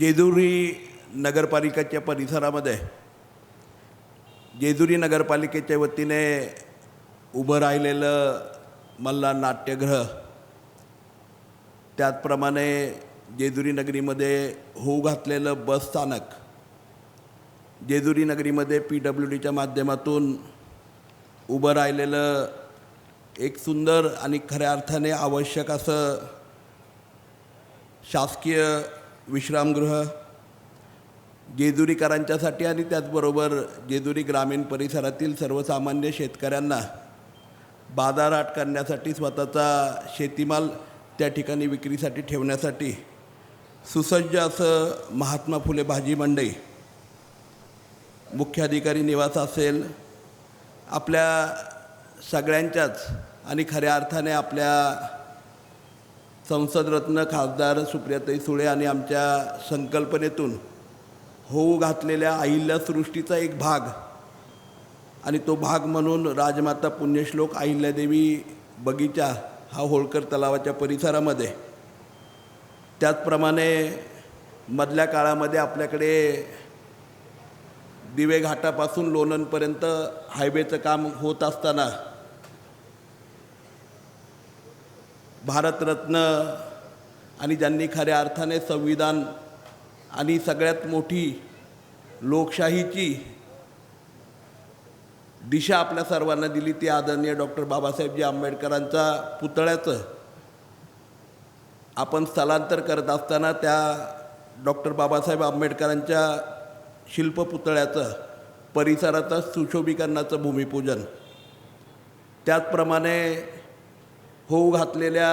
जेजुरी नगरपालिकेच्या परिसरामध्ये जेजुरी नगरपालिकेच्या वतीने उभं राहिलेलं मल्ला नाट्यगृह त्याचप्रमाणे जेजुरी नगरीमध्ये होऊ घातलेलं बस स्थानक जेजुरी नगरीमध्ये पी डब्ल्यू डीच्या माध्यमातून उभं राहिलेलं एक सुंदर आणि खऱ्या अर्थाने आवश्यक असं शासकीय विश्रामगृह जेजुरीकरांच्यासाठी आणि त्याचबरोबर जेजुरी ग्रामीण परिसरातील सर्वसामान्य शेतकऱ्यांना बाजारहाट करण्यासाठी स्वतःचा शेतीमाल त्या ठिकाणी विक्रीसाठी ठेवण्यासाठी सुसज्ज असं महात्मा फुले भाजी मंडई मुख्याधिकारी निवास असेल. आपल्या सगळ्यांच्याच आणि खऱ्या अर्थाने आपल्या संसदरत्न खासदार सुप्रियाताई सुळे आणि आमच्या संकल्पनेतून होऊ घातलेल्या अहिल्यासृष्टीचा एक भाग आणि तो भाग म्हणून राजमाता पुण्यश्लोक अहिल्यादेवी बगीचा हा होळकर तलावाच्या परिसरामध्ये. त्याचप्रमाणे मधल्या काळामध्ये आपल्याकडे दिवे घाटापासून लोणंदपर्यंत हायवेचं काम होत असताना भारतरत्न आणि ज्यांनी खऱ्या अर्थाने संविधान आणि सगळ्यात मोठी लोकशाहीची दिशा आपल्या सर्वांना दिली ती आदरणीय डॉक्टर बाबासाहेबजी आंबेडकरांचा पुतळ्याचं. आपण स्थलांतर करत असताना त्या डॉक्टर बाबासाहेब आंबेडकरांच्या शिल्पपुतळ्याचं परिसराचं सुशोभीकरणाचं भूमिपूजन. त्याचप्रमाणे होऊ घातलेल्या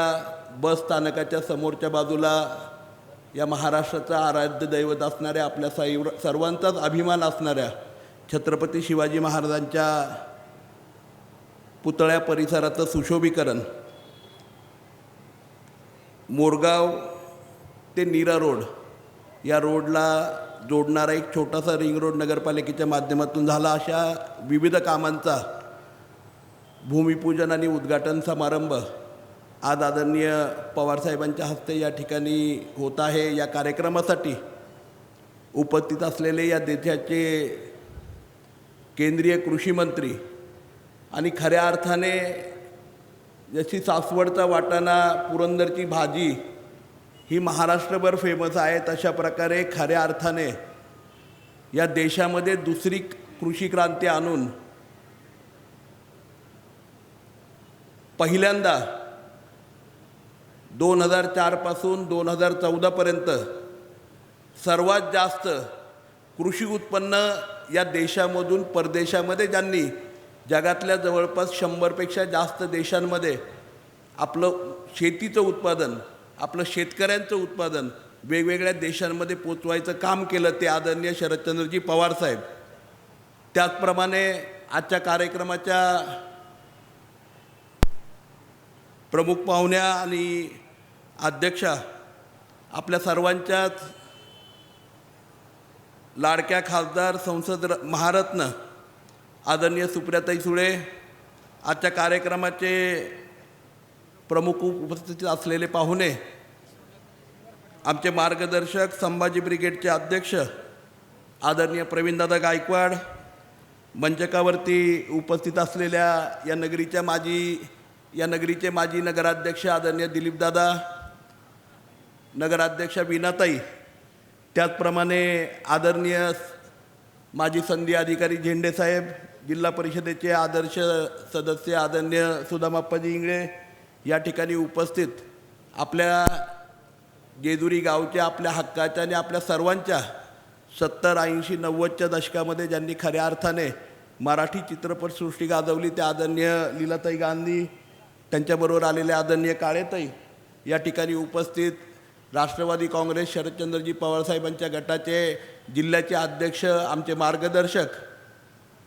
बस स्थानकाच्या समोरच्या बाजूला या महाराष्ट्राचं आराध्य दैवत असणाऱ्या आपल्या साईव सर्वांचाच अभिमान असणाऱ्या छत्रपती शिवाजी महाराजांच्या पुतळ्या परिसराचं सुशोभीकरण. मोरगाव ते नीरा रोड या रोडला जोडणारा एक छोटासा रिंग रोड नगरपालिकेच्या माध्यमातून झाला. अशा विविध कामांचा भूमिपूजन आणि उद्घाटन समारंभ आज आदरणीय पवारसाहेबांच्या हस्ते या ठिकाणी होत आहे या कार्यक्रमासाठी उपस्थित असलेले या देशाचे केंद्रीय कृषी मंत्री आणि खऱ्या अर्थाने जशी सासवडचा वाटाणा पुरंदरची भाजी ही महाराष्ट्रभर फेमस आहे तशा प्रकारे खऱ्या अर्थाने या देशामध्ये दुसरी कृषी क्रांती आणून पहिल्यांदा दोन हजार चारपासून दोन हजार चौदापर्यंत सर्वात जास्त कृषी उत्पन्न या देशामधून परदेशामध्ये ज्यांनी जगातल्या जवळपास शंभरपेक्षा जास्त देशांमध्ये आपलं शेतीचं उत्पादन आपलं शेतकऱ्यांचं उत्पादन वेगवेगळ्या देशांमध्ये पोचवायचं काम केलं ते आदरणीय शरदचंद्रजी पवारसाहेब त्याचप्रमाणे आजच्या कार्यक्रमाच्या प्रमुख पाहुण्या आणि अध्यक्षा आपल्या सर्वांच्याच लाडक्या खासदार संसद र महारत्न आदरणीय सुप्रियाताई सुळे आजच्या कार्यक्रमाचे प्रमुख उपस्थित असलेले पाहुणे आमचे मार्गदर्शक संभाजी ब्रिगेडचे अध्यक्ष आदरणीय प्रवीणदादा गायकवाड मंचकावरती उपस्थित असलेल्या या नगरीच्या माजी या नगरीचे माजी नगराध्यक्ष आदरणीय दिलीपदादा नगराध्यक्षा विनाताई त्याचप्रमाणे आदरणीय माजी संधी अधिकारी झेंडेसाहेब जिल्हा परिषदेचे आदर्श सदस्य आदरणीय सुदामाप्पाजी इंगळे या ठिकाणी उपस्थित आपल्या जेजुरी गावच्या आपल्या हक्काच्या आणि आपल्या सर्वांच्या सत्तर ऐंशी नव्वदच्या दशकामध्ये ज्यांनी खऱ्या अर्थाने मराठी चित्रपटसृष्टी गाजवली त्या आदरणीय लीलाताई गांधी त्यांच्याबरोबर आलेले आदरणीय काळेताई या ठिकाणी उपस्थित राष्ट्रवादी काँग्रेस शरदचंद्रजी पवारसाहेबांच्या गटाचे जिल्ह्याचे अध्यक्ष आमचे मार्गदर्शक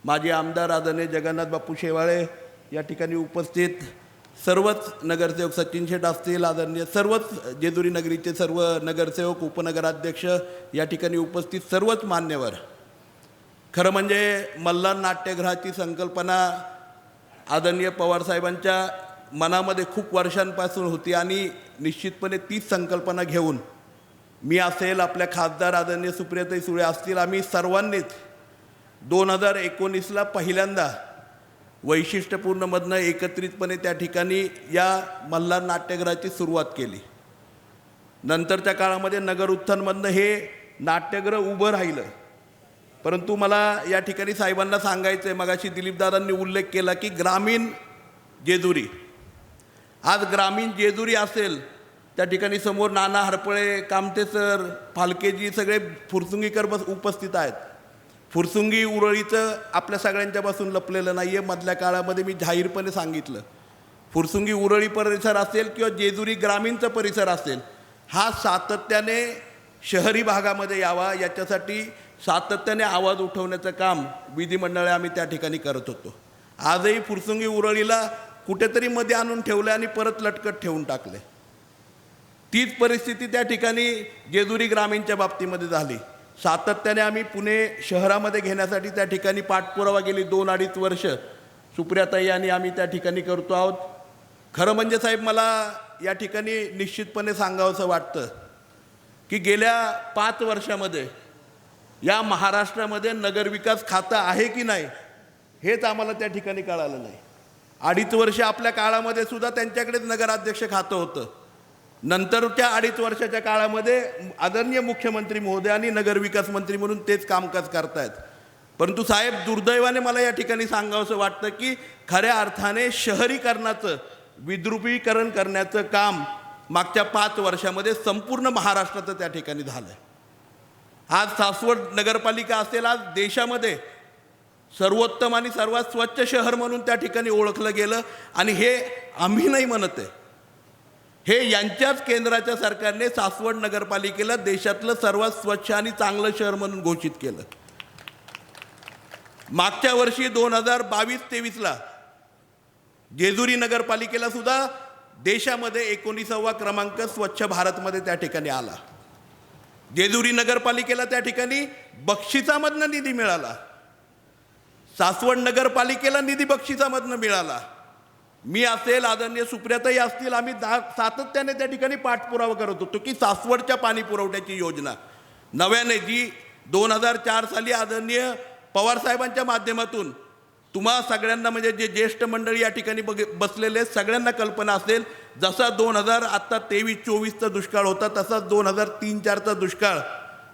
माजी आमदार आदरणीय जगन्नाथ बापू शेवाळे या ठिकाणी उपस्थित. सर्वच नगरसेवक सचिन शेठ असतील आदरणीय सर्वच जेजुरी नगरीचे सर्व नगरसेवक उपनगराध्यक्ष या ठिकाणी उपस्थित सर्वच मान्यवर. खरं म्हणजे मल्हार नाट्यगृहाची संकल्पना आदरणीय पवारसाहेबांच्या मनामध्ये खूप वर्षांपासून होती आणि निश्चितपणे तीच संकल्पना घेऊन मी असेल आपल्या खासदार आदरणीय सुप्रियाताई सुळे असतील आम्ही सर्वांनीच दोन हजार एकोणीसला पहिल्यांदा वैशिष्ट्यपूर्णमधनं एकत्रितपणे त्या ठिकाणी या मल्हार नाट्यगृहाची सुरुवात केली. नंतरच्या काळामध्ये नगर उत्थानमधनं हे नाट्यगृह उभं राहिलं. परंतु मला या ठिकाणी साहेबांना सांगायचं आहे मगाशी दिलीपदादांनी उल्लेख केला की ग्रामीण जेजुरी आज ग्रामीण जेजुरी असेल त्या ठिकाणी समोर नाना हरपळे कामते सर फालकेजी सगळे फुरसुंगीकर बस उपस्थित आहेत. फुरसुंगी उरळीचं आपल्या सगळ्यांच्यापासून लपलेलं नाही आहे मधल्या काळामध्ये मी जाहीरपणे सांगितलं. फुरसुंगी उरळी परिसर असेल किंवा जेजुरी ग्रामीणचा परिसर असेल हा सातत्याने शहरी भागामध्ये यावा. याच्यासाठी सातत्याने आवाज उठवण्याचं काम विधिमंडळे आम्ही त्या ठिकाणी करत होतो. आजही फुरसुंगी उरळीला कुठेतरी मध्ये आणून ठेवले आणि परत लटकत ठेवून टाकले तीच परिस्थिती त्या ठिकाणी जेजुरी ग्रामीणच्या बाबतीमध्ये झाली. सातत्याने आम्ही पुणे शहरामध्ये घेण्यासाठी त्या ठिकाणी पाठपुरावा गेली दोन अडीच वर्ष. सुप्रियाताई आणि आम्ही त्या ठिकाणी करतो आहोत. खरं म्हणजे साहेब मला या ठिकाणी निश्चितपणे सांगावंसं वाटतं की गेल्या पाच वर्षामध्ये या महाराष्ट्रामध्ये नगरविकास खातं आहे की नाही हेच आम्हाला त्या ठिकाणी कळालं नाही. अडीच वर्ष आपल्या काळामध्ये सुद्धा त्यांच्याकडेच नगराध्यक्ष खातं होतं. नंतरच्या अडीच वर्षाच्या काळामध्ये आदरणीय मुख्यमंत्री महोदय आणि नगरविकास मंत्री म्हणून तेच कामकाज करतायत. परंतु साहेब दुर्दैवाने मला या ठिकाणी सांगावंसं वाटतं की खऱ्या अर्थाने शहरीकरणाचं विद्रुपीकरण करण्याचं काम मागच्या पाच वर्षामध्ये संपूर्ण महाराष्ट्राचं त्या ठिकाणी झालं आहे आज सासवड नगरपालिका असेल आज देशामध्ये सर्वोत्तम आणि सर्वात स्वच्छ शहर म्हणून त्या ठिकाणी ओळखलं गेलं. आणि हे आम्ही नाही म्हणत आहे. हे यांच्याच केंद्राच्या सरकारने सासवड नगरपालिकेला देशातलं सर्वात स्वच्छ आणि चांगलं शहर म्हणून घोषित केलं. मागच्या वर्षी दोन हजार बावीस तेवीसला जेजुरी नगरपालिकेला सुद्धा देशामध्ये एकोणीसावा क्रमांक स्वच्छ भारतमध्ये त्या ठिकाणी आला. जेजुरी नगरपालिकेला त्या ठिकाणी बक्षिसामधनं निधी मिळाला. सासवड नगरपालिकेला निधी बक्षिसामधनं मिळाला. मी असेल आदरणीय सुप्रियाताई असतील आम्ही दा सातत्याने त्या ठिकाणी पाठपुरावा करत होतो की सासवडच्या पाणी पुरवठ्याची योजना. नव्याने जी दोन हजार चार साली आदरणीय पवारसाहेबांच्या माध्यमातून तुम्हा सगळ्यांना म्हणजे जे ज्येष्ठ मंडळी या ठिकाणी बघ बसलेले सगळ्यांना कल्पना असेल जसा दोन हजार आत्ता तेवीस चोवीसचा दुष्काळ होता तसाच दोन हजार तीन चारचा दुष्काळ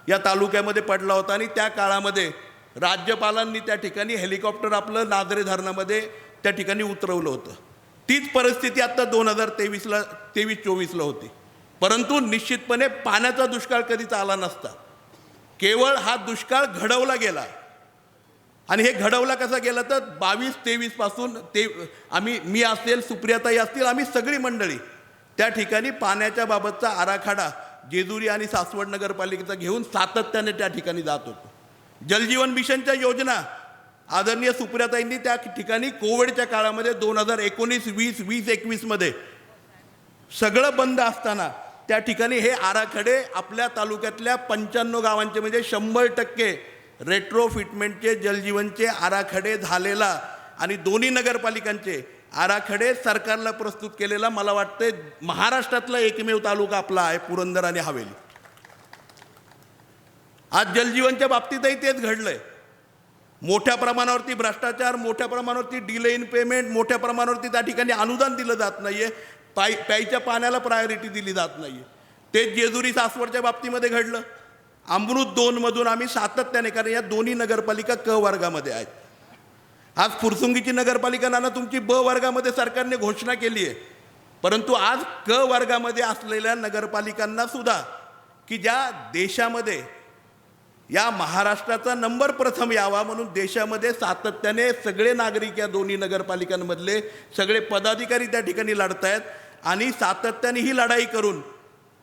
या तालुक्यामध्ये पडला होता आणि त्या काळामध्ये राज्यपालांनी त्या ठिकाणी हेलिकॉप्टर आपलं नादरे धरणामध्ये त्या ठिकाणी उतरवलं होतं. तीच परिस्थिती आत्ता दोन हजार तेवीसला तेवीस चोवीसला होती. परंतु निश्चितपणे पाण्याचा दुष्काळ कधीच आला नसता. केवळ हा दुष्काळ घडवला गेला. आणि हे घडवला कसा गेला तर बावीस तेवीसपासून ते आम्ही मी असेल सुप्रियाताई असतील आम्ही सगळी मंडळी त्या ठिकाणी पाण्याच्या बाबतचा आराखडा जेजुरी आणि सासवड नगरपालिकेचा घेऊन सातत्याने त्या ठिकाणी जात होतो. जलजीवन मिशनच्या योजना आदरणीय सुप्रियाताईंनी त्या ठिकाणी कोविडच्या काळामध्ये दोन हजार एकोणीस वीस वीस एकवीसमध्ये सगळं बंद असताना त्या ठिकाणी हे आराखडे आपल्या तालुक्यातल्या पंच्याण्णव गावांचे म्हणजे शंभर टक्के रेट्रो फिटमेंटचे जलजीवनचे आराखडे झालेला आणि दोन्ही नगरपालिकांचे आराखडे सरकारला प्रस्तुत केलेला मला वाटतं महाराष्ट्रातला एकमेव तालुका आपला आहे पुरंदर आणि हवेली. आज जलजीवनच्या बाबतीतही तेच घडलंय. मोठ्या प्रमाणावरती भ्रष्टाचार मोठ्या प्रमाणावरती डिले इन पेमेंट मोठ्या प्रमाणावरती त्या ठिकाणी अनुदान दिलं जात नाहीये. पाय प्यायच्या पाण्याला प्रायोरिटी दिली जात नाहीये. ते जेजुरी सासवडच्या बाबतीमध्ये घडलं. अमृत दोनमधून आम्ही सातत्याने कारण या दोन्ही नगरपालिका क वर्गामध्ये आहेत. आज फुरसुंगीची नगरपालिका नाना तुमची ब वर्गामध्ये सरकारने घोषणा केली आहे परंतु आज क वर्गामध्ये असलेल्या नगरपालिकांना सुद्धा की ज्या देशामध्ये या महाराष्ट्राचा नंबर प्रथम यावा म्हणून देशामध्ये सातत्याने सगळे नागरिक या दोन्ही नगरपालिकांमधले सगळे पदाधिकारी त्या ठिकाणी लढत आहेत आणि सातत्याने ही लढाई करून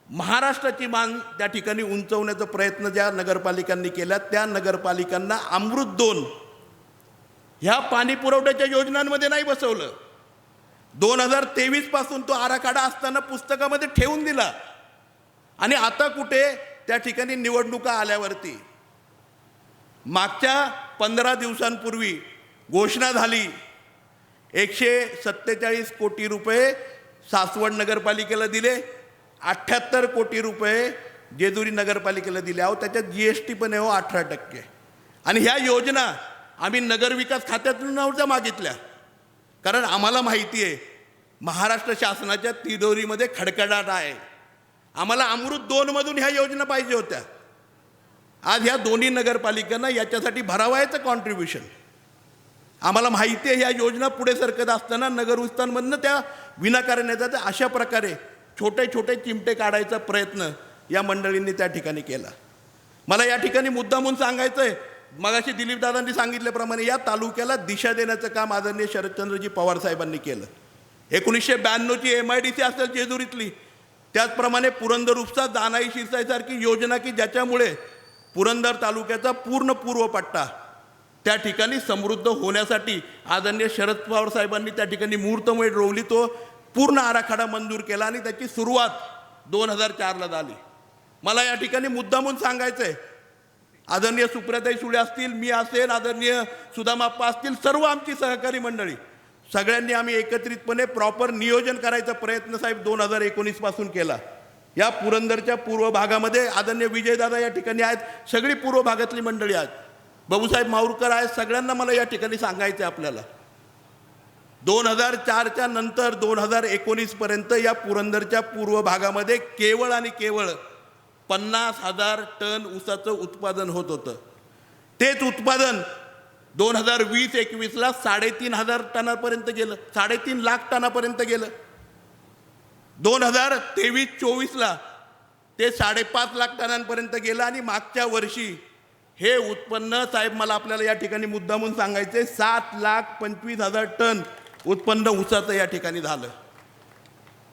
महाराष्ट्राची मान त्या ठिकाणी उंचवण्याचा प्रयत्न ज्या नगरपालिकांनी केला त्या नगरपालिकांना अमृत दोन ह्या पाणी पुरवठ्याच्या योजनांमध्ये नाही बसवलं. दोन हजार तेवीसपासून तो आराखडा असताना पुस्तकामध्ये ठेवून दिला. आणि आता कुठे त्या ठिकाणी निवडणुका आल्यावरती. मागच्या पंधरा दिवसांपूर्वी घोषणा झाली. एकशे सत्तेचाळीस कोटी रुपये सासवड नगरपालिकेला दिले. अठ्ठ्याहत्तर कोटी रुपये जेजुरी नगरपालिकेला दिले. अहो त्याच्यात जी एस टी पण आहे हो अठरा टक्के. आणि ह्या योजना आम्ही नगरविकास खात्यातून नव्हत्या मागितल्या. कारण आम्हाला माहिती आहे महाराष्ट्र शासनाच्या तिजोरीमध्ये खडखडाट आहे. आम्हाला अमृत दोनमधून ह्या योजना पाहिजे होत्या. आज ह्या दोन्ही नगरपालिकांना याच्यासाठी भरावायचं कॉन्ट्रीब्युशन आम्हाला माहिती आहे ह्या योजना पुढे सरकत असताना नगर विस्तारमधनं त्या विनाकारण येतात अशा प्रकारे छोटे छोटे चिमटे काढायचा प्रयत्न या मंडळींनी त्या ठिकाणी केला. मला या ठिकाणी मुद्दामून सांगायचं आहे मगाशी दिलीपदादांनी सांगितल्याप्रमाणे या तालुक्याला दिशा देण्याचं काम आदरणीय शरदचंद्रजी पवार साहेबांनी केलं. एकोणीसशे ब्याण्णवची एम आय डी सी असेल जेजुरीतली त्याचप्रमाणे पुरंदर उपसा दानाई शिरसाईसारखी योजना की ज्याच्यामुळे पुरंदर तालुक्याचा पूर्ण पूर्व पट्टा त्या ठिकाणी समृद्ध होण्यासाठी आदरणीय शरद पवार साहेबांनी त्या ठिकाणी मुहूर्तमेढ रोवली तो पूर्ण आराखडा मंजूर केला आणि त्याची सुरुवात दोन हजार चारला झाली. मला या ठिकाणी मुद्दामून सांगायचं आहे आदरणीय सुप्रियाताई सुळे असतील मी असेल आदरणीय सुदामाप्पा असतील सर्व आमची सहकारी मंडळी सगळ्यांनी आम्ही एकत्रितपणे प्रॉपर नियोजन करायचा प्रयत्न साहेब दोन हजार एकोणीसपासून केला. या पुरंदरच्या पूर्व भागामध्ये आदरणीय विजयदादा या ठिकाणी आहेत. सगळी पूर्व भागातली मंडळी आहेत. बाबूसाहेब माऊरकर आहेत. सगळ्यांना मला या ठिकाणी सांगायचं आहे आपल्याला. दोन हजार चारच्या नंतर दोन हजार एकोणीसपर्यंत या पुरंदरच्या पूर्व भागामध्ये केवळ आणि केवळ पन्नास हजार टन ऊसाचं उत्पादन होत होतं. तेच उत्पादन दोन हजार वीस एकवीसला साडेतीन हजार टनापर्यंत गेलं. साडेतीन लाख टनापर्यंत गेलं. दोन हजार तेवीस चोवीसला ते साडेपाच लाख टनांपर्यंत गेलं आणि मागच्या वर्षी हे उत्पन्न साहेब मला आपल्याला या ठिकाणी मुद्दामून सांगायचे सात लाख पंचवीस हजार टन उत्पन्न उसाचं या ठिकाणी झालं.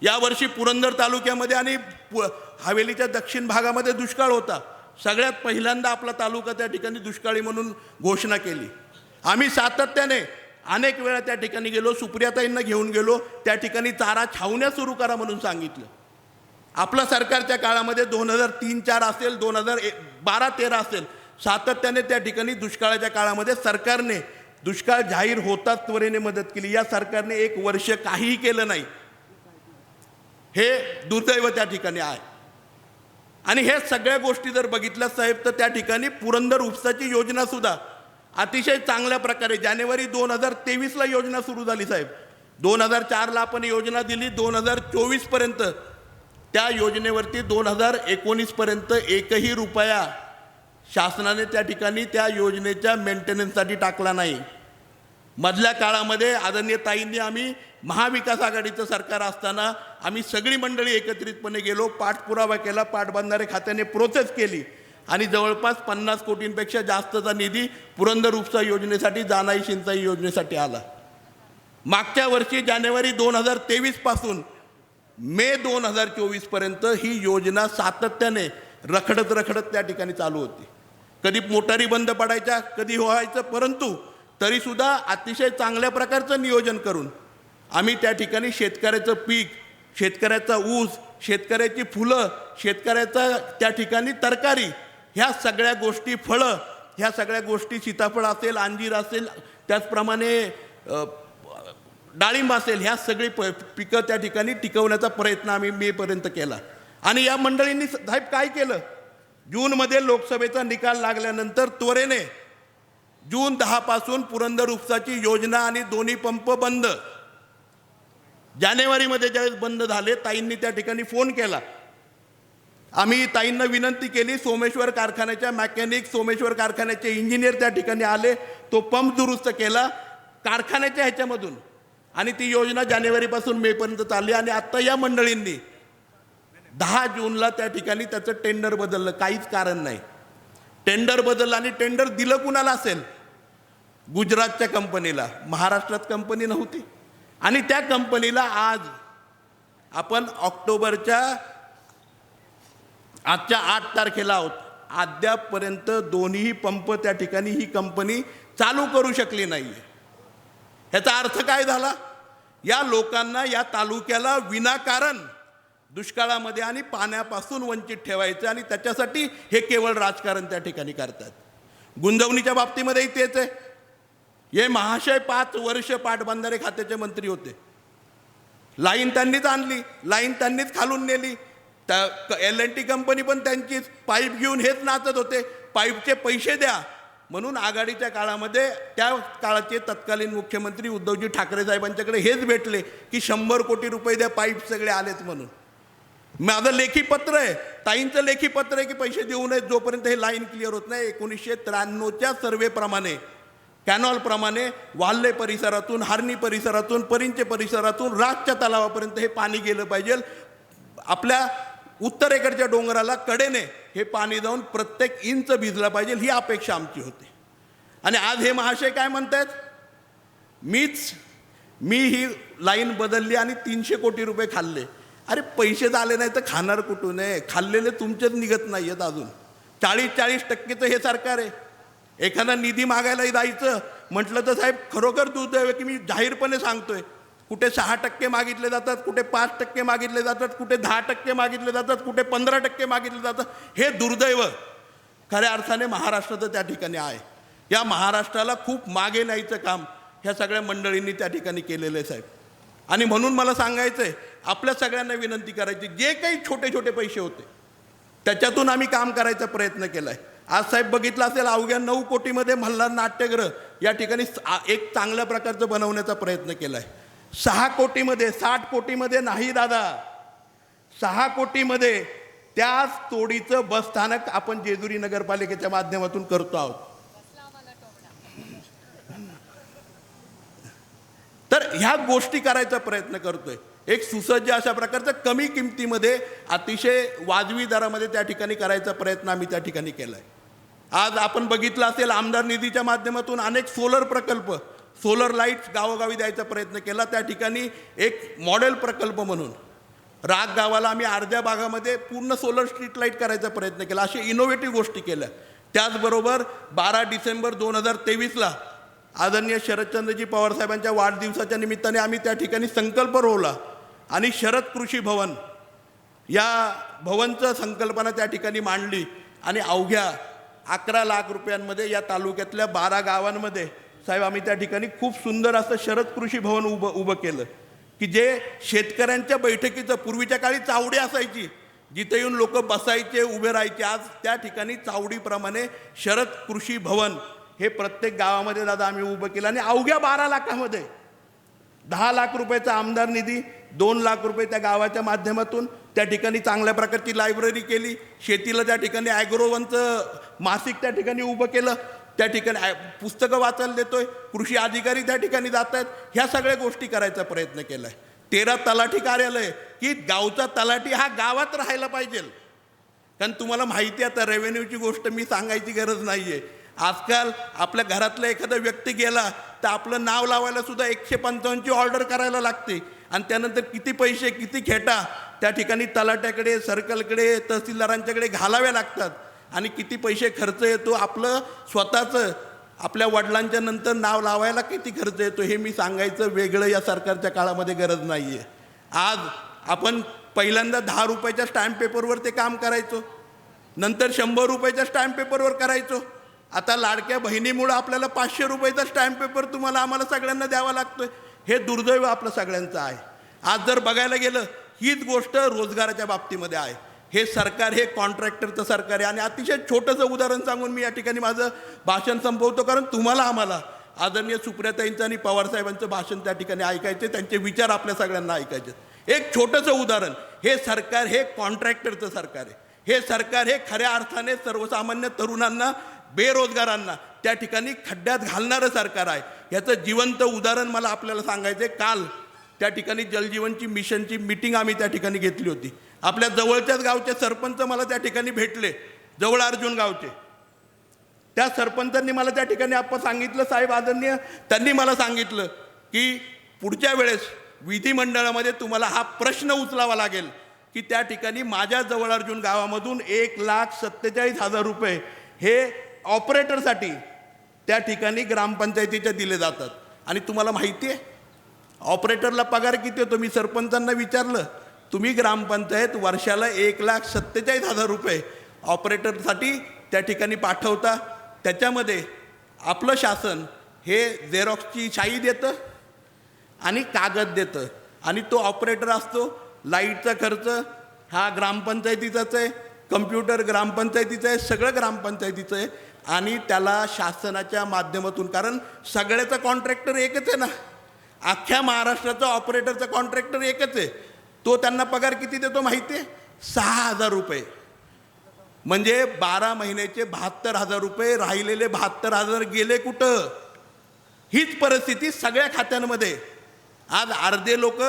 यावर्षी पुरंदर तालुक्यामध्ये आणि पु- हवेलीच्या दक्षिण भागामध्ये दुष्काळ होता. सगळ्यात पहिल्यांदा आपला तालुका त्या ठिकाणी दुष्काळी म्हणून घोषणा केली. आम्ही सातत्याने अनेक वेळा त्या ठिकाणी गेलो सुप्रियाताईंना घेऊन गेलो त्या ठिकाणी चारा छावण्या सुरू करा म्हणून सांगितलं. आपलं सरकारच्या काळामध्ये दोन हजार तीन चार असेल दोन हजार बारा तेरा असेल सातत्याने त्या ठिकाणी दुष्काळाच्या काळामध्ये सरकारने दुष्काळ जाहीर होताच त्वरेने मदत केली. या सरकारने एक वर्ष काहीही केलं नाही. हे दुर्दैव त्या ठिकाणी आहे. आणि हे सगळ्या गोष्टी जर बघितल्या साहेब तर त्या ठिकाणी पुरंदर उपसाची योजना सुद्धा अतिशय चांगल्या प्रकारे जानेवारी दोन हजार तेवीसला योजना सुरू झाली साहेब. दोन हजार चारला आपण योजना दिली दोन हजार चोवीसपर्यंत. त्या योजनेवरती दोन हजार एकोणीसपर्यंत एकही रुपया शासनाने त्या ठिकाणी त्या योजनेच्या मेंटेनन्ससाठी टाकला नाही. मधल्या काळामध्ये आदरणीय ताईंनी आम्ही महाविकास आघाडीचं सरकार असताना आम्ही सगळी मंडळी एकत्रितपणे गेलो पाठपुरावा केला पाटबंधारे खात्याने प्रोसेस केली. आणि जवळपास पन्नास कोटींपेक्षा जास्तचा निधी पुरंदर उपसा योजनेसाठी जानाई शिंचाई योजनेसाठी आला. मागच्या वर्षी जानेवारी दोन हजार तेवीसपासून मे दोन हजार चोवीसपर्यंत ही योजना सातत्याने रखडत रखडत त्या ठिकाणी चालू होती. कधी मोटारी बंद पडायच्या कधी व्हायचं परंतु तरीसुद्धा अतिशय चांगल्या प्रकारचं नियोजन करून आम्ही त्या ठिकाणी शेतकऱ्याचं पीक शेतकऱ्याचा ऊस शेतकऱ्याची फुलं शेतकऱ्याचा त्या ठिकाणी तरकारी ह्या सगळ्या गोष्टी फळं ह्या सगळ्या गोष्टी सीताफळ असेल अंजीर असेल त्याचप्रमाणे डाळिंब असेल ह्या सगळी प पिकं त्या ठिकाणी टिकवण्याचा प्रयत्न आम्ही मेपर्यंत केला. आणि या मंडळींनी साहेब काय केलं? जूनमध्ये लोकसभेचा निकाल लागल्यानंतर त्वरेने जून दहापासून पुरंदर उपसाची योजना आणि दोन्ही पंप बंद. जानेवारीमध्ये ज्यावेळेस बंद झाले ताईंनी त्या ठिकाणी फोन केला. आम्ही ताईंना विनंती केली सोमेश्वर कारखान्याच्या मॅकॅनिक सोमेश्वर कारखान्याचे इंजिनियर त्या ठिकाणी आले. तो पंप दुरुस्त केला कारखान्याच्या ह्याच्यामधून. आणि ती योजना जानेवारीपासून मेपर्यंत चालली आणि आत्ता या मंडळींनी दहा जूनला त्या ठिकाणी त्याचं टेंडर बदललं. काहीच कारण नाही. टेंडर बदललं आणि टेंडर दिलं कुणाला असेल? गुजरातच्या कंपनीला महाराष्ट्रात कंपनी नव्हती. आणि त्या कंपनीला आज आपण ऑक्टोबरच्या आजच्या आठ तारखेला आहोत. अद्यापपर्यंत दोन्ही पंप त्या ठिकाणी ही कंपनी चालू करू शकली नाही ह्याचा अर्थ काय झाला? या लोकांना या तालुक्याला विनाकारण दुष्काळामध्ये आणि पाण्यापासून वंचित ठेवायचं आणि त्याच्यासाठी हे केवळ राजकारण त्या ठिकाणी करतात. गुंजवणीच्या बाबतीमध्येही तेच आहे. हे महाशय पाच वर्ष पाटबंधारे खात्याचे मंत्री होते. लाईन त्यांनीच आणली लाईन त्यांनीच खालून नेली. त्या एल एन टी कंपनी पण त्यांचीच. पाईप घेऊन हेच नाचत होते. पाईपचे पैसे द्या. म्हणून आघाडीच्या काळामध्ये त्या काळाचे तत्कालीन मुख्यमंत्री उद्धवजी ठाकरे साहेबांच्याकडे हेच भेटले की शंभर कोटी रुपये द्या पाईप सगळे आलेत म्हणून. माझं लेखी पत्र आहे. ताईंचं लेखी पत्र आहे की पैसे देऊ नयेत जोपर्यंत हे लाईन क्लिअर होत नाही. एकोणीसशे त्र्याण्णवच्या सर्वेप्रमाणे कॅनॉलप्रमाणे वाल्ले परिसरातून हार्नी परिसरातून परिंचे परिसरातून राजच्या तलावापर्यंत हे पाणी गेलं पाहिजे. आपल्या उत्तरेकडच्या डोंगराला कडेने हे पाणी जाऊन प्रत्येक इंच भिजलं पाहिजे ही अपेक्षा आमची होती. आणि आज हे महाशय काय म्हणतायत? मीच मी ही लाईन बदलली आणि तीनशे कोटी रुपये खाल्ले. अरे पैसे आले नाही तर खाणार कुठून आहे? खाल्लेले तुमचेच निघत नाही आहेत अजून. चाळीस चाळीस टक्केचं हे सरकार आहे. एखादा निधी मागायला जायचं म्हटलं तर साहेब खरोखर दुर्दैव आहे की मी जाहीरपणे सांगतोय. कुठे सहा टक्के मागितले जातात कुठे पाच टक्के मागितले जातात कुठे दहा टक्के मागितले जातात कुठे पंधरा टक्के मागितले जातात हे दुर्दैव. खऱ्या अर्थाने महाराष्ट्राचं त्या ठिकाणी आहे. या महाराष्ट्राला खूप मागे न्यायचं काम ह्या सगळ्या मंडळींनी त्या ठिकाणी केलेलं आहे साहेब. आणि म्हणून मला सांगायचं आहे आपल्या सगळ्यांना विनंती करायची जे काही छोटे छोटे पैसे होते त्याच्यातून आम्ही काम करायचा प्रयत्न केला आहे आज साहेब बघितलं असेल अवघ्या नऊ कोटीमध्ये मल्हार नाट्यगृह या ठिकाणी एक चांगल्या प्रकारचं बनवण्याचा प्रयत्न केला आहे सहा कोटीमध्ये साठ कोटीमध्ये नाही दादा. सहा कोटीमध्ये त्याच तोडीचं बसस्थानक आपण जेजुरी नगरपालिकेच्या माध्यमातून करतो आहोत. तर ह्या गोष्टी करायचा प्रयत्न करतोय. एक सुसज्ज अशा प्रकारचं कमी किमतीमध्ये अतिशय वाजवी दरामध्ये त्या ठिकाणी करायचा प्रयत्न आम्ही त्या ठिकाणी केला आहे आज आपण बघितलं असेल आमदार निधीच्या माध्यमातून अनेक सोलर प्रकल्प सोलर लाइट गावोगावी द्यायचा प्रयत्न केला. त्या ठिकाणी एक मॉडेल प्रकल्प म्हणून राग गावाला आम्ही अर्ध्या भागामध्ये पूर्ण सोलर स्ट्रीट लाइट करायचा प्रयत्न केला. अशा इनोव्हेटिव्ह गोष्टी केल्या. त्याचबरोबर बारा डिसेंबर दोन हजार तेवीसला आदरणीय शरदचंद्रजी पवारसाहेबांच्या वाढदिवसाच्या निमित्ताने आम्ही त्या ठिकाणी संकल्प रोवला आणि शरद कृषी भवन या भवनचं संकल्पना त्या ठिकाणी मांडली आणि अवघ्या अकरा लाख रुपयांमध्ये या तालुक्यातल्या बारा गावांमध्ये साहेब आम्ही त्या ठिकाणी खूप सुंदर असं शरद कृषी भवन उभं उभं केलं. की जे शेतकऱ्यांच्या बैठकीचं पूर्वीच्या काळी चावडी असायची. जिथे येऊन लोक बसायचे उभे राहायचे. आज त्या ठिकाणी चावडीप्रमाणे शरद कृषी भवन हे प्रत्येक गावामध्ये दादा आम्ही उभं केलं. आणि अवघ्या बारा लाखामध्ये. दहा लाख रुपयाचा आमदार निधी दोन लाख रुपये त्या गावाच्या माध्यमातून त्या ठिकाणी चांगल्या प्रकारची लायब्ररी केली. शेतीला त्या ठिकाणी ॲग्रोवनचं मासिक त्या ठिकाणी उभं केलं. त्या ठिकाणी पुस्तकं वाचायला देतोय कृषी अधिकारी त्या ठिकाणी जात आहेत ह्या सगळ्या गोष्टी करायचा प्रयत्न केला आहे तेरा तलाठी कार्यालय की गावचा तलाठी हा गावात राहायला पाहिजे. कारण तुम्हाला माहिती आहे आता रेव्हेन्यूची गोष्ट मी सांगायची गरज नाही आहे आजकाल आपल्या घरातला एखादा व्यक्ती गेला तर आपलं नाव लावायला सुद्धा एकशे पंचावन्नची ऑर्डर करायला लागते. आणि त्यानंतर किती पैसे किती खेटा त्या ठिकाणी तलाट्याकडे सर्कलकडे तहसीलदारांच्याकडे घालाव्या लागतात. आणि किती पैसे खर्च येतो आपलं स्वतःचं आपल्या वडिलांच्या नंतर नाव लावायला किती खर्च येतो हे मी सांगायचं वेगळं या सरकारच्या काळामध्ये गरज नाही आहे आज आपण पहिल्यांदा दहा रुपयाच्या स्टॅम्प पेपरवर ते काम करायचो. नंतर शंभर रुपयाच्या स्टॅम्प पेपरवर करायचो. आता लाडक्या बहिणीमुळं आपल्याला पाचशे रुपयाचा स्टॅम्प पेपर तुम्हाला आम्हाला सगळ्यांना द्यावा लागतो हे दुर्दैव आपलं सगळ्यांचं आहे. आज जर बघायला गेलं हीच गोष्ट रोजगाराच्या बाबतीमध्ये आहे. हे सरकार हे कॉन्ट्रॅक्टरचं सरकार आहे. आणि अतिशय छोटंसं उदाहरण सांगून मी या ठिकाणी माझं भाषण संपवतो. कारण तुम्हाला आम्हाला आदरणीय सुप्रियाताईंचं आणि पवारसाहेबांचं भाषण त्या ठिकाणी ऐकायचे त्यांचे विचार आपल्या सगळ्यांना ऐकायचे. एक छोटंसं उदाहरण हे सरकार हे कॉन्ट्रॅक्टरचं सरकार आहे. हे सरकार हे खऱ्या अर्थाने सर्वसामान्य तरुणांना बेरोजगारांना त्या ठिकाणी खड्ड्यात घालणारं सरकार आहे. याचं जिवंत उदाहरण मला आपल्याला सांगायचं आहे काल त्या ठिकाणी जलजीवनची मिशनची मिटिंग आम्ही त्या ठिकाणी घेतली होती. आपल्या जवळच्याच गावचे सरपंच मला त्या ठिकाणी भेटले जवळ अर्जुन गावचे. त्या सरपंचांनी मला त्या ठिकाणी आपण सांगितलं साहेब आदरणीय त्यांनी मला सांगितलं की पुढच्या वेळेस विधिमंडळामध्ये तुम्हाला हा प्रश्न उचलावा लागेल की त्या ठिकाणी माझ्या जवळ अर्जुन गावामधून एक लाख सत्तेचाळीस हजार रुपये हे ऑपरेटरसाठी त्या ठिकाणी ग्रामपंचायतीच्या दिले जातात. आणि तुम्हाला माहिती आहे ऑपरेटरला पगार किती होतो? मी सरपंचांना विचारलं. तुम्ही ग्रामपंचायत वर्षाला एक लाख सत्तेचाळीस हजार रुपये ऑपरेटरसाठी त्या ठिकाणी पाठवता. त्याच्यामध्ये आपलं शासन हे झेरॉक्सची शाई देतं आणि कागद देतं. आणि तो ऑपरेटर असतो लाईटचा खर्च हा ग्रामपंचायतीचाच आहे कम्प्युटर ग्रामपंचायतीचं आहे सगळं ग्रामपंचायतीचं आहे. आणि त्याला शासनाच्या माध्यमातून कारण सगळ्याचा कॉन्ट्रॅक्टर एकच आहे ना. अख्ख्या महाराष्ट्राचा ऑपरेटरचा कॉन्ट्रॅक्टर एकच आहे. तो त्यांना पगार किती देतो माहिती आहे सहा हजार रुपये. म्हणजे बारा महिन्याचे बहात्तर हजार रुपये राहिलेले बहात्तर हजार गेले कुठं? हीच परिस्थिती सगळ्या खात्यांमध्ये. आज अर्धे लोक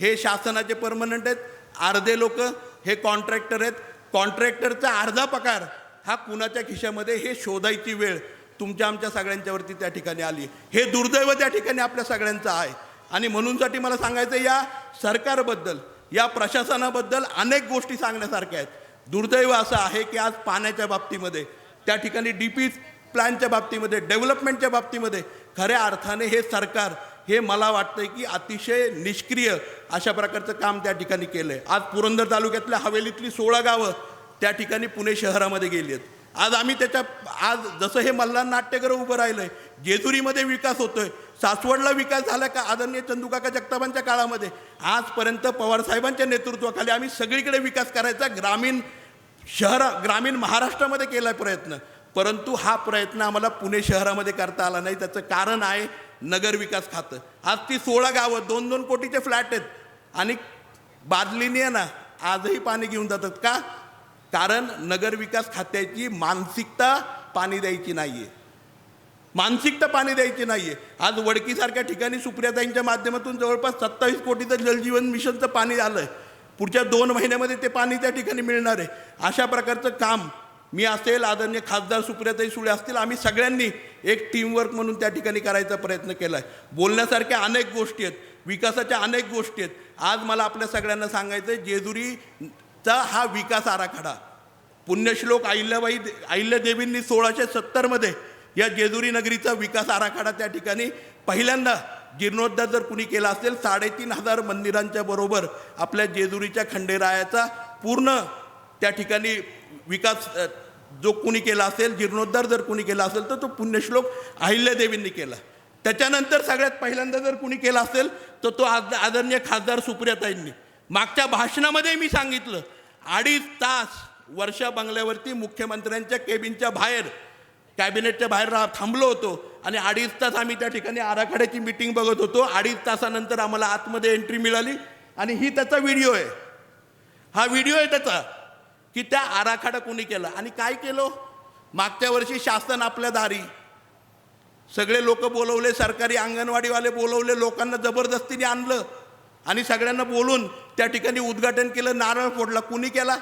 हे शासनाचे परमनंट आहेत अर्धे लोक हे कॉन्ट्रॅक्टर आहेत. कॉन्ट्रॅक्टरचा अर्धा पगार हा कुणाच्या खिशामध्ये? हे शोधायची वेळ तुमच्या आमच्या सगळ्यांच्यावरती त्या ठिकाणी आली. हे दुर्दैव त्या ठिकाणी आपल्या सगळ्यांचं आहे. आणि म्हणूनसाठी मला सांगायचं या सरकारबद्दल या प्रशासनाबद्दल अनेक गोष्टी सांगण्यासारख्या आहेत. दुर्दैव असं आहे की आज पाण्याच्या बाबतीमध्ये त्या ठिकाणी डी पी प्लॅनच्या बाबतीमध्ये डेव्हलपमेंटच्या बाबतीमध्ये खऱ्या अर्थाने हे सरकार हे मला वाटतंय की अतिशय निष्क्रिय अशा प्रकारचं काम त्या ठिकाणी केलं आहे आज पुरंदर तालुक्यातल्या हवेलीतली सोळा गावं त्या ठिकाणी पुणे शहरामध्ये गेली आहेत. आज आम्ही त्याच्या आज जसं हे मल्हार नाट्यगृह उभं राहिलं आहे जेजुरीमध्ये विकास होतोय. सासवडला विकास झाला का आदरणीय चंदुकाका जगतापांच्या काळामध्ये? आजपर्यंत पवारसाहेबांच्या नेतृत्वाखाली आम्ही सगळीकडे विकास करायचा ग्रामीण शहरा ग्रामीण महाराष्ट्रामध्ये केला प्रयत्न. परंतु हा प्रयत्न आम्हाला पुणे शहरामध्ये करता आला नाही. त्याचं कारण आहे नगर विकास खातं. आज ती सोळा गावं दोन दोन कोटीचे फ्लॅट आहेत. आणि बादलीने आहे ना आजही पाणी घेऊन जातात का? कारण नगर विकास खात्याची मानसिकता पाणी द्यायची नाही आहे मानसिकता पाणी द्यायची आहे आज वडकीसारख्या ठिकाणी सुप्रियाताईंच्या माध्यमातून जवळपास सत्तावीस कोटीचं जलजीवन मिशनचं पाणी आलं आहे पुढच्या दोन महिन्यामध्ये ते पाणी त्या ठिकाणी मिळणार आहे. अशा प्रकारचं काम मी असेल आदरणीय खासदार सुप्रियाताई सुळे असतील आम्ही सगळ्यांनी एक टीमवर्क म्हणून त्या ठिकाणी करायचा प्रयत्न केला आहे बोलण्यासारख्या अनेक गोष्टी आहेत विकासाच्या अनेक गोष्टी आहेत. आज मला आपल्या सगळ्यांना सांगायचं आहे जेजुरीचा हा विकास आराखडा. पुण्यश्लोक अहिल्याबाई अहिल्यादेवींनी सोळाशे सत्तरमध्ये या जेजुरी नगरीचा विकास आराखडा त्या ठिकाणी. पहिल्यांदा जीर्णोद्धार जर कुणी केला असेल साडेतीन हजार मंदिरांच्या बरोबर आपल्या जेजुरीच्या खंडेरायाचा पूर्ण त्या ठिकाणी विकास जो कुणी केला असेल जीर्णोद्धार जर कुणी केला असेल तर तो पुण्यश्लोक अहिल्यादेवींनी केला. त्याच्यानंतर सगळ्यात पहिल्यांदा जर कुणी केला असेल तर तो आद आदरणीय खासदार सुप्रियाताईंनी. मागच्या भाषणामध्ये मी सांगितलं अडीच तास वर्षा बंगल्यावरती मुख्यमंत्र्यांच्या केबिनच्या बाहेर कॅबिनेटच्या बाहेर राह थांबलो होतो. आणि अडीच तास आम्ही त्या ठिकाणी आराखड्याची मिटिंग बघत होतो. अडीच तासानंतर आम्हाला आतमध्ये एंट्री मिळाली. आणि ही त्याचा व्हिडिओ आहे. हा व्हिडिओ आहे त्याचा की त्या आराखडा कोणी केला. आणि काय केलं? मागच्या वर्षी शासन आपल्या दारी. सगळे लोक बोलवले सरकारी अंगणवाडीवाले बोलवले लोकांना जबरदस्तीने आणलं. आणि सगळ्यांना बोलून त्या ठिकाणी उद्घाटन केलं नारळ फोडला. कुणी केला?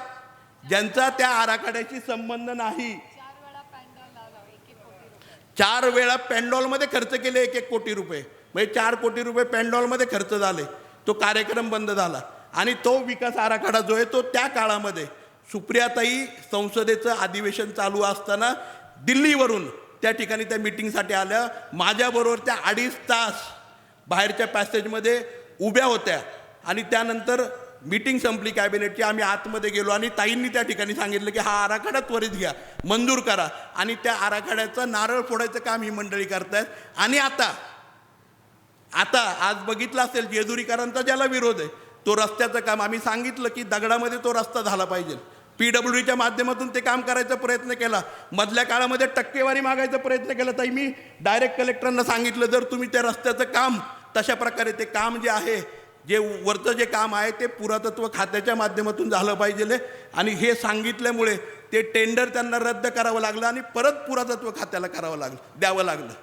ज्यांचा त्या आराखड्याशी संबंध नाही. चार वेळा पॅन्डॉलमध्ये खर्च केले एक एक कोटी रुपये. म्हणजे चार कोटी रुपये पॅन्डॉलमध्ये खर्च झाले. तो कार्यक्रम बंद झाला. आणि तो विकास आराखडा जो आहे तो त्या काळामध्ये सुप्रियाताई संसदेचं अधिवेशन चालू असताना दिल्लीवरून त्या ठिकाणी त्या मिटिंगसाठी आल्या. माझ्याबरोबर त्या अडीच तास बाहेरच्या पॅसेजमध्ये उभ्या होत्या. आणि त्यानंतर मीटिंग संपली कॅबिनेटची आम्ही आतमध्ये गेलो आणि ताईंनी त्या ठिकाणी सांगितलं की हा आराखडा त्वरित घ्या मंजूर करा. आणि त्या आराखड्याचं नारळ फोडायचं काम ही मंडळी करतायत. आणि आता आता आज बघितलं असेल जेजुरीकरांचा ज्याला विरोध आहे तो रस्त्याचं काम आम्ही सांगितलं की दगडामध्ये तो रस्ता झाला पाहिजे. पी डब्ल्यू डीच्या माध्यमातून ते काम करायचा प्रयत्न केला. मधल्या काळामध्ये टक्केवारी मागायचा प्रयत्न केला. ताई मी डायरेक्ट कलेक्टरांना सांगितलं जर तुम्ही त्या रस्त्याचं काम तशा प्रकारे ते काम जे आहे जे वरचं जे काम आहे ते पुरातत्व खात्याच्या माध्यमातून झालं पाहिजे. आणि हे सांगितल्यामुळे ते टेंडर त्यांना रद्द करावं लागलं आणि परत पुरातत्व खात्याला करावं लागलं द्यावं लागलं.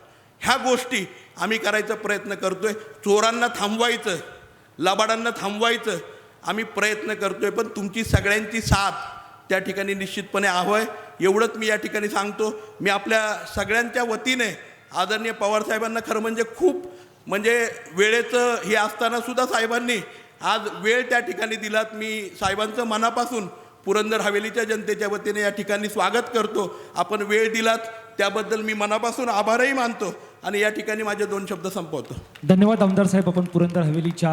ह्या गोष्टी आम्ही करायचा प्रयत्न करतोय. चोरांना थांबवायचं लबाडांना थांबवायचं आम्ही प्रयत्न करतोय. पण तुमची सगळ्यांची साथ त्या ठिकाणी निश्चितपणे हवं आहे एवढंच मी या ठिकाणी सांगतो. मी आपल्या सगळ्यांच्या वतीने आदरणीय पवारसाहेबांना खरं म्हणजे खूप म्हणजे वेळेचं हे असताना सुद्धा साहेबांनी आज वेळ त्या ठिकाणी दिलात. मी साहेबांचं मनापासून पुरंदर हवेलीच्या जनतेच्या वतीने या ठिकाणी स्वागत करतो. आपण वेळ दिलात त्याबद्दल मी मनापासून आभारही मानतो आणि या ठिकाणी माझे दोन शब्द संपवतो. धन्यवाद आमदार साहेब आपण पुरंदर हवेलीच्या